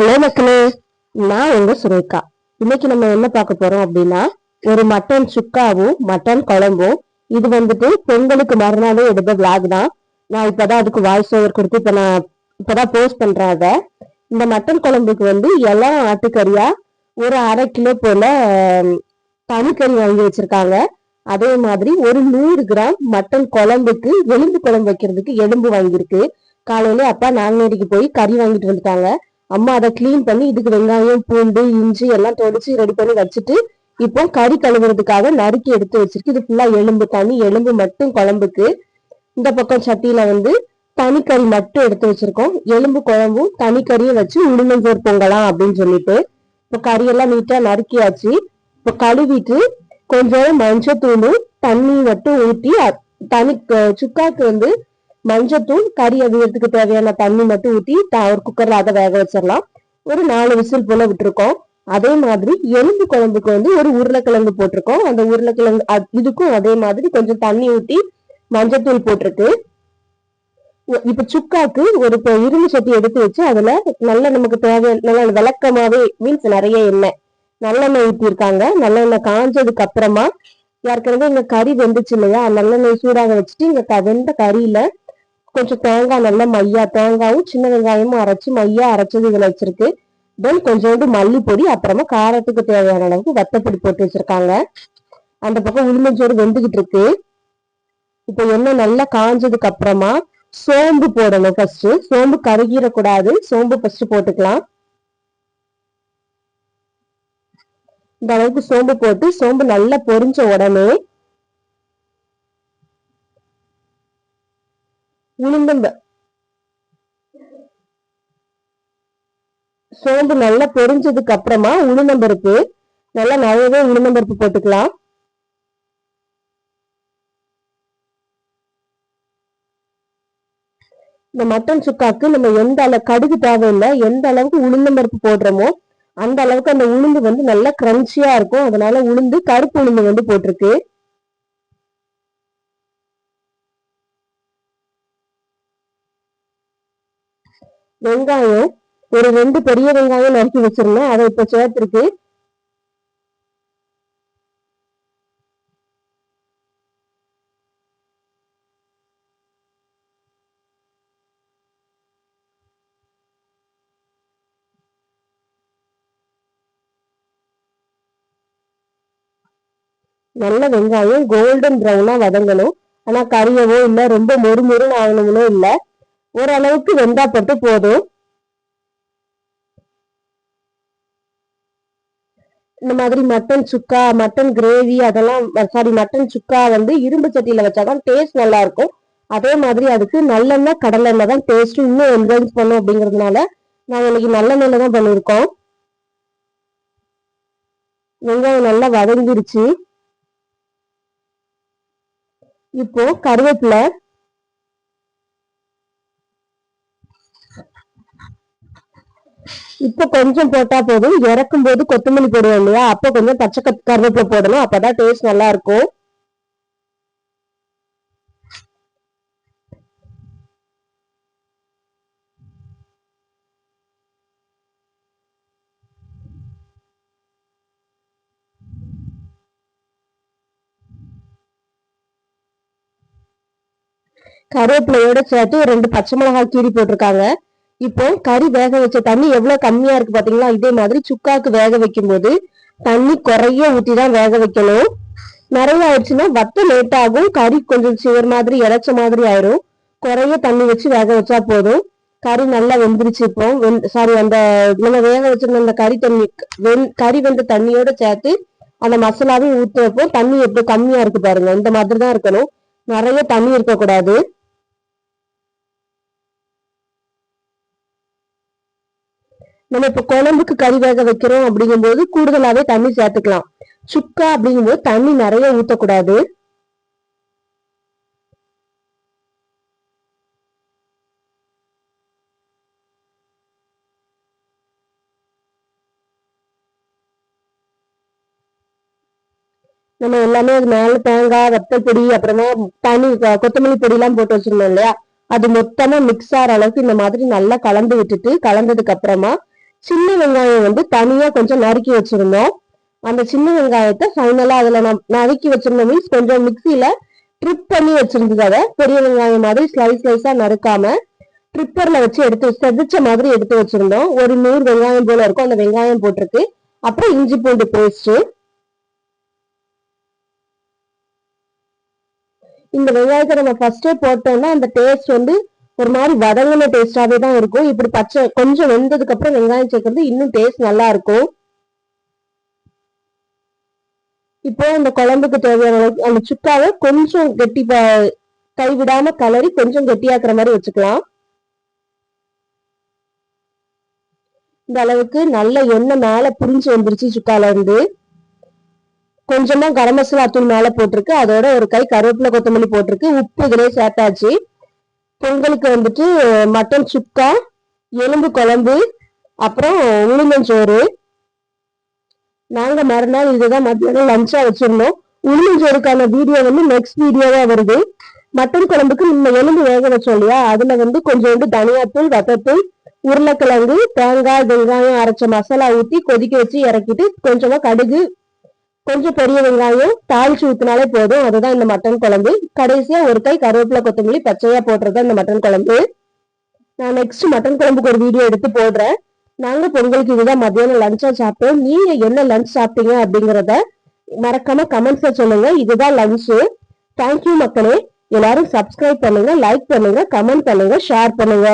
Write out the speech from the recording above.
Hello மக்களே நான் உங்க சுரேகா. இன்னைக்கு நம்ம என்ன பார்க்க போறோம் அப்படின்னா ஒரு மட்டன் சுக்காவும் மட்டன் குழம்பும். இது வந்துட்டு பொங்கலுக்கு மறுநாளே எடுத்த விளாக் தான். நான் இப்பதான் அதுக்கு வாய்ஸ் ஓவர் கொடுத்து இப்ப நான் இப்பதான் போஸ்ட் பண்றேன் அதை. இந்த மட்டன் குழம்புக்கு வந்து எல்லாம் ஆட்டுக்கறியா ஒரு அரை கிலோ போல தனிக்கறி வாங்கி வச்சிருக்காங்க. அதே மாதிரி ஒரு நூறு கிராம் மட்டன் குழம்புக்கு எலும்பு குழம்பு வைக்கிறதுக்கு எலும்பு வாங்கியிருக்கு. காலையில அப்பா நாங்குநேரிக்கு போய் கறி வாங்கிட்டு வந்துட்டாங்க. அம்மா அதை கிளீன் பண்ணி இதுக்கு வெங்காயம் பூண்டு இஞ்சி எல்லாம் தொடிச்சு ரெடி பண்ணி வச்சுட்டு இப்போ கறி கழுவுறதுக்காக நறுக்கி எடுத்து வச்சிருக்கு. இது ஃபுல்லா எலும்பு தனி எலும்பு மட்டும் குழம்புக்கு. இந்த பக்கம் சட்டியில வந்து தனிக்கறி மட்டும் எடுத்து வச்சிருக்கோம். எலும்பு குழம்பும் தனிக்கறியும் வச்சு உளுந்தஞ்சோறு பொங்கலாம் அப்படின்னு சொல்லிட்டு இப்போ கறியெல்லாம் நீட்டா நறுக்கியாச்சு. இப்போ கழுவிட்டு கொஞ்சம் மஞ்சள் மஞ்சத்தூளும் தண்ணி மட்டும் ஊற்றி தனி சுக்காக்கு வந்து மஞ்சத்தூள் கறி அவியறதுக்கு தேவையான தண்ணி மட்டும் ஊற்றி ஒரு குக்கர்ல அதை வேக வச்சிடலாம். ஒரு நாலு விசில் போல விட்டுருக்கோம். அதே மாதிரி எலும்பு குழம்புக்கு வந்து ஒரு உருளைக்கிழங்கு போட்டிருக்கோம். அந்த உருளைக்கிழங்கு இதுக்கும் அதே மாதிரி கொஞ்சம் தண்ணி ஊற்றி மஞ்சத்தூள் போட்டிருக்கு. இப்ப சுக்காக்கு ஒரு இப்ப இரும்பு சட்டி எடுத்து வச்சு அதுல நல்ல நமக்கு தேவையான நல்ல விளக்கமாவே மீன்ஸ் நிறைய எண்ணெய் நல்லெண்ணெய் ஊற்றிருக்காங்க நல்லெண்ணெய் காஞ்சதுக்கு அப்புறமா ஏற்கனவே இங்க கறி வெந்துச்சு இல்லையா? நல்லெண்ணெய் சூடாக வச்சுட்டு இங்க வெந்த கறியில கொஞ்சம் தேங்காய் நல்லா மையா தேங்காயும் சின்ன வெங்காயமும் அரைச்சு மையா அரைச்சது இதில் வச்சிருக்கு. தென் கொஞ்சோண்டு மல்லிப்பொடி அப்புறமா காரத்துக்கு தேவையான அளவுக்கு வத்தப்பொடி போட்டு வச்சிருக்காங்க. அந்த பக்கம் உளுந்தஞ்சோறு வெந்துகிட்டு இருக்கு. இப்போ எண்ணெய் நல்லா காஞ்சதுக்கு அப்புறமா சோம்பு போடணும் ஃபர்ஸ்ட் சோம்பு கருகிடக்கூடாது சோம்பு ஃபர்ஸ்ட் போட்டுக்கலாம். இந்த அளவுக்கு சோம்பு போட்டு சோம்பு நல்லா பொரிஞ்ச உடனே உளுந்தம்ப சோம்பு நல்லா பொரிஞ்சதுக்கு அப்புறமா உளுந்தம்பருப்பு. நல்லா நிறையவே உளுந்தம்பருப்பு போட்டுக்கலாம். இந்த மட்டன் சுக்காக்கு நம்ம எந்த அளவு கடுகு தேவையில்லை எந்த அளவுக்கு உளுந்தம்பருப்பு போடுறோமோ அந்த அளவுக்கு அந்த உளுந்து வந்து நல்லா கிரன்ச்சியா இருக்கும். அதனால உளுந்து கருப்பு உளுந்து வந்து போட்டிருக்கு. வெங்காயம் ஒரு ரெண்டு பெரிய வெங்காயம் நறுக்கி வச்சிருந்தேன். அதை இப்ப சேர்த்திருக்கு. நல்ல வெங்காயம் கோல்டன் ப்ரௌனா வதங்கணும். ஆனா கறியவோ இல்ல ரொம்ப மொறு மொறுன்னு இல்லை இல்ல. ஓரளவுக்கு வெந்தா பட்டு போதும். இந்த மாதிரி மட்டன் சுக்கா மட்டன் கிரேவி அதெல்லாம் சாரி மட்டன் சுக்கா வந்து இரும்பு சட்டியில வச்சாதான் டேஸ்ட் நல்லா இருக்கும் அதே மாதிரி அதுக்கு நல்லெண்ணெய் கடலெண்ணெய் தான் டேஸ்ட் இன்னும் என்ஹான்ஸ் பண்ணும் அப்படிங்கிறதுனால நாங்கள் இன்னைக்கு நல்லெண்ணெயில தான் பண்ணியிருக்கோம். வெங்காயம் நல்லா வதங்கிருச்சு. இப்போ கருவேப்பிலை இப்போ கொஞ்சம் போட்டா போதும். இறக்கும் போது கொத்தமல்லி போடுவோம் இல்லையா? அப்போ கொஞ்சம் பச்சை கத்- கருவேப்பிலை போடணும். அப்பதான் டேஸ்ட் நல்லா இருக்கும் கருவேப்பிலையோட சேர்த்து ரெண்டு பச்சை மிளகாய் கீரி போட்டிருக்காங்க. இப்போ கறி வேக வச்ச தண்ணி எவ்வளவு கம்மியா இருக்கு பாத்தீங்களா? இதே மாதிரி சுக்காக்கு வேக வைக்கும் போது தண்ணி குறைய ஊற்றி தான் வேக வைக்கணும். நிறைய ஆயிடுச்சுன்னா வத்த லேட் ஆகும். கறி கொஞ்சம் சிவர் மாதிரி இறைச்ச மாதிரி ஆயிரும். குறைய தண்ணி வச்சு வேக வச்சா போதும். கறி நல்லா வெந்துருச்சு இப்போ. சாரி அந்த நம்ம வேக வச்சிருந்த அந்த கறி தண்ணி வெந் கறி வெந்த தண்ணியோட சேர்த்து அந்த மசாலாவையும் ஊத்துறப்போ தண்ணி எப்படி கம்மியா இருக்கு பாருங்க. இந்த மாதிரி தான் இருக்கணும். நிறைய தண்ணி இருக்கக்கூடாது. நம்ம இப்ப குழம்புக்கு கறி வேக வைக்கிறோம் அப்படிங்கும்போது கூடுதலாவே தண்ணி சேர்த்துக்கலாம். சுக்கா அப்படிங்கும்போது தண்ணி நிறைய ஊத்தக்கூடாது. நம்ம எல்லாமே அது மேல தேங்காய் வத்தல் பொடி அப்புறமா தனி கொத்தமல்லி பொடி எல்லாம் போட்டு வச்சிருந்தோம் இல்லையா? அது மொத்தமா மிக்ஸ் ஆகிற அளவுக்கு இந்த மாதிரி நல்லா கலந்து விட்டுட்டு கலந்ததுக்கு அப்புறமா சின்ன வெங்காயம் வந்து தனியா கொஞ்சம் நறுக்கி வச்சிருந்தோம். அந்த சின்ன வெங்காயத்தை ஃபைனலா அதுல நறுக்கி வச்சிருந்தோம் மீன்ஸ் கொஞ்சம் மிக்சியில ட்ரிப் பண்ணி வச்சிருந்தது அதை. பெரிய வெங்காயம் மாதிரி ஸ்லைஸ் ஸ்லைஸா நறுக்காம ட்ரிப்பர்ல வச்சு எடுத்து செதிச்ச மாதிரி எடுத்து வச்சிருந்தோம். ஒரு நூறு வெங்காயம் போல இருக்கும். அந்த வெங்காயம் போட்டிருக்கு. அப்புறம் இஞ்சி பூண்டு பேஸ்ட் இந்த வெங்காயத்தை நம்ம ஃபர்ஸ்டே போட்டோம்னா அந்த டேஸ்ட் வந்து ஒரு மாதிரி வதங்கின டேஸ்டாவே தான் இருக்கும். இப்படி பச்சை கொஞ்சம் வெந்ததுக்கு அப்புறம் வெங்காயம் சேர்க்கறது இன்னும் டேஸ்ட் நல்லா இருக்கும். இப்போ இந்த குழம்புக்கு தேவையான அளவுக்கு அந்த சுக்காவை கொஞ்சம் கெட்டி ப- கைவிடாம கலரி கொஞ்சம் கெட்டியாக்குற மாதிரி வச்சுக்கலாம். இந்த அளவுக்கு நல்ல எண்ணெய் மேல புரிஞ்சு வந்துருச்சு சுக்கால இருந்து. கொஞ்சமா கரம் மசாலா தூள் மேல போட்டிருக்கு. அதோட ஒரு கை கருவேப்பிலை கொத்தமல்லி போட்டிருக்கு. உப்பு இதுலயே சேர்த்தாச்சு. பொங்கலுக்கு வந்துட்டு மட்டன் சுக்கா எலும்பு குழம்பு அப்புறம் உளுந்தஞ்சோறு நாங்கள் மறுநாள் இதுதான் மத்தியானம் லஞ்சாக வச்சுருந்தோம். உளுந்தஞ்சோறுக்கான வீடியோ வந்து நெக்ஸ்ட் வீடியோவாக வருது. மட்டன் குழம்புக்கு நம்ம எலும்பு வேக வச்சோம் இல்லையா? அதில் வந்து கொஞ்சோண்டு தனியாத்தூள் வத்தத்தூள் உருளைக்கிழங்கு தேங்காய் வெங்காயம் அரைச்ச மசாலா ஊற்றி கொதிக்க வச்சு இறக்கிட்டு கொஞ்சமாக கடுகு கொஞ்சம் பெரிய வெங்காயம் தாளிச்சு ஊத்தினாலே போதும். அதுதான் இந்த மட்டன் குழம்பு. கடைசியா ஒரு கை கருவேப்பிலை கொத்தமல்லி பச்சையா போடுறது இந்த மட்டன் குழம்பு. நான் நெக்ஸ்ட் மட்டன் குழம்புக்கு ஒரு வீடியோ எடுத்து போடுறேன். நாங்க பொங்கலுக்கு இதுதான் மத்தியானம் லஞ்சா சாப்பிட்டோம். நீங்க என்ன லஞ்ச் சாப்பிட்டீங்க அப்படிங்கறத மறக்காம கமெண்ட்ஸ்ல சொல்லுங்க. இதுதான் லஞ்சு தேங்க்யூ மக்களே. எல்லாரும் சப்ஸ்கிரைப் பண்ணுங்க லைக் பண்ணுங்க கமெண்ட் பண்ணுங்க ஷேர் பண்ணுங்க.